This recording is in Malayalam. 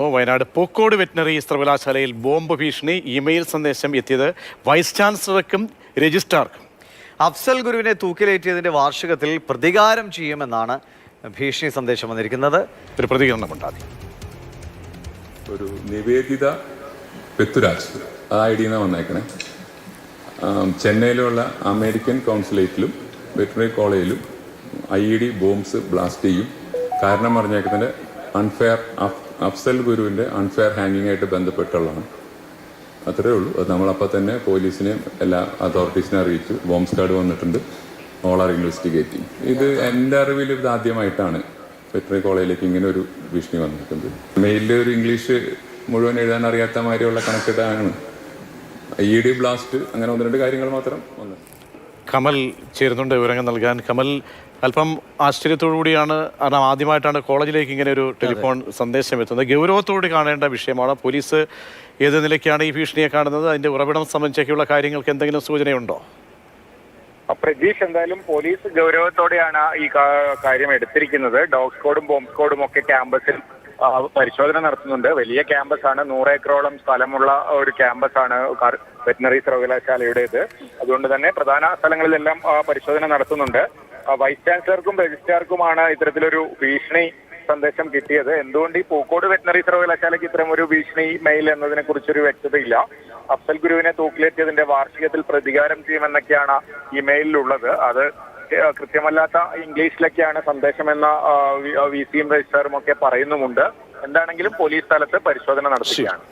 ഓ, വയനാട് പൂക്കോട് വെറ്റിനറി സർവകലാശാലയിൽ ബോംബ് ഭീഷണി ഇമെയിൽ സന്ദേശം എത്തിയത് വൈസ് ചാൻസലർക്കും രജിസ്ട്രാർക്കും. അഫ്സൽ ഗുരുവിനെ തൂക്കിലേറ്റിയതിന്റെ വാർഷികത്തിൽ പ്രതികാരം ചെയ്യുമെന്നാണ് ഭീഷണി സന്ദേശം വന്നിരിക്കുന്നത്. ഒരു പ്രതികരണം ഉണ്ടാകും ഒരു നിവേദിത പൃഥ്വിരാജ് ആ ഐ ഡിന്ന് വന്നേക്കണേ. ചെന്നൈയിലുള്ള അമേരിക്കൻ കൗൺസിലേറ്റിലും വെറ്ററിനറി കോളേജിലും I E D bombs blast ചെയ്യും. കാരണം പറഞ്ഞേക്കുന്നതിന്റെ അൺഫെയർ അഫ്സൽ ഗുരുവിന്റെ അൺഫെയർ ഹാങ്ങിങ് ആയിട്ട് ബന്ധപ്പെട്ടുള്ളതാണ്. അത്രേ ഉള്ളൂ. അത് നമ്മളപ്പോൾ തന്നെ പോലീസിനെയും എല്ലാ അതോറിറ്റീസിനെ അറിയിച്ചു. ബോംബ് സ്ക്വാഡ് വന്നിട്ടുണ്ട്. ഓൾ ആർ ഇൻവെസ്റ്റിഗേറ്റിംഗ് ഇത് എന്റെ അറിവിൽ ഇത് ആദ്യമായിട്ടാണ് വെറ്ററി കോളേജിലേക്ക് ഇങ്ങനെ ഒരു ഭീഷണി വന്നിട്ടുണ്ട് മെയിലിൽ ഒരു ഇംഗ്ലീഷ് മുഴുവൻ എഴുതാൻ അറിയാത്ത മാതിരിയുള്ള കണക്കിട്ടാണ്. ഇ ഡി ബ്ലാസ്റ്റ് അങ്ങനെ ഒന്ന് രണ്ട് കാര്യങ്ങൾ മാത്രം വന്നു. കമൽ ചേരുന്നുണ്ട് വിവരങ്ങൾ നൽകാൻ. കമൽ അല്പം ആശ്ചര്യത്തോടു കൂടിയാണ് കാരണം ആദ്യമായിട്ടാണ് കോളേജിലേക്ക് ഇങ്ങനെ ഒരു ടെലിഫോൺ സന്ദേശം എത്തുന്നത്. ഗൗരവത്തോടെ കാണേണ്ട വിഷയമാണ്. പോലീസ് ഏത് നിലയ്ക്കാണ് ഈ ഭീഷണിയെ കാണുന്നത്? അതിന്റെ ഉറവിടം സംബന്ധിച്ചൊക്കെയുള്ള കാര്യങ്ങൾക്ക് എന്തെങ്കിലും സൂചനയുണ്ടോ? പ്രജീഷ് എന്തായാലും പോലീസ് ഗൗരവത്തോടെയാണ് ഈ കാര്യം എടുത്തിരിക്കുന്നത് ഡോഗ് സ്ക്വാഡും ബോംബ് സ്ക്വാഡും ഒക്കെ ക്യാമ്പസിൽ പരിശോധന നടത്തുന്നുണ്ട്. വലിയ ക്യാമ്പസാണ് നൂറേക്കറോളം സ്ഥലമുള്ള ഒരു ക്യാമ്പസാണ് വെറ്റിനറി സർവകലാശാലയുടേത് അതുകൊണ്ട് തന്നെ പ്രധാന സ്ഥലങ്ങളിലെല്ലാം പരിശോധന നടത്തുന്നുണ്ട്. വൈസ് ചാൻസലർക്കും രജിസ്ട്രാർക്കുമാണ് ഇത്തരത്തിലൊരു ഭീഷണി സന്ദേശം കിട്ടിയത്. എന്തുകൊണ്ട് ഈ പൂക്കോട് വെറ്റിനറി സർവകലാശാലയ്ക്ക് ഇത്തരം ഒരു ഭീഷണി മെയിൽ എന്നതിനെ കുറിച്ചൊരു വ്യക്തതയില്ല. അഫ്സൽ ഗുരുവിനെ തൂക്കിലേറ്റിയതിന്റെ വാർഷികത്തിൽ പ്രതികാരം ചെയ്യുമെന്നൊക്കെയാണ് ഈ മെയിലിലുള്ളത് അത് കൃത്യമല്ലാത്ത ഇംഗ്ലീഷിലൊക്കെയാണ് സന്ദേശമെന്ന വി സിയും രജിസ്ട്രാറും ഒക്കെ പറയുന്നുമുണ്ട്. എന്താണെങ്കിലും പോലീസ് സ്ഥലത്ത് പരിശോധന നടത്തുകയാണ്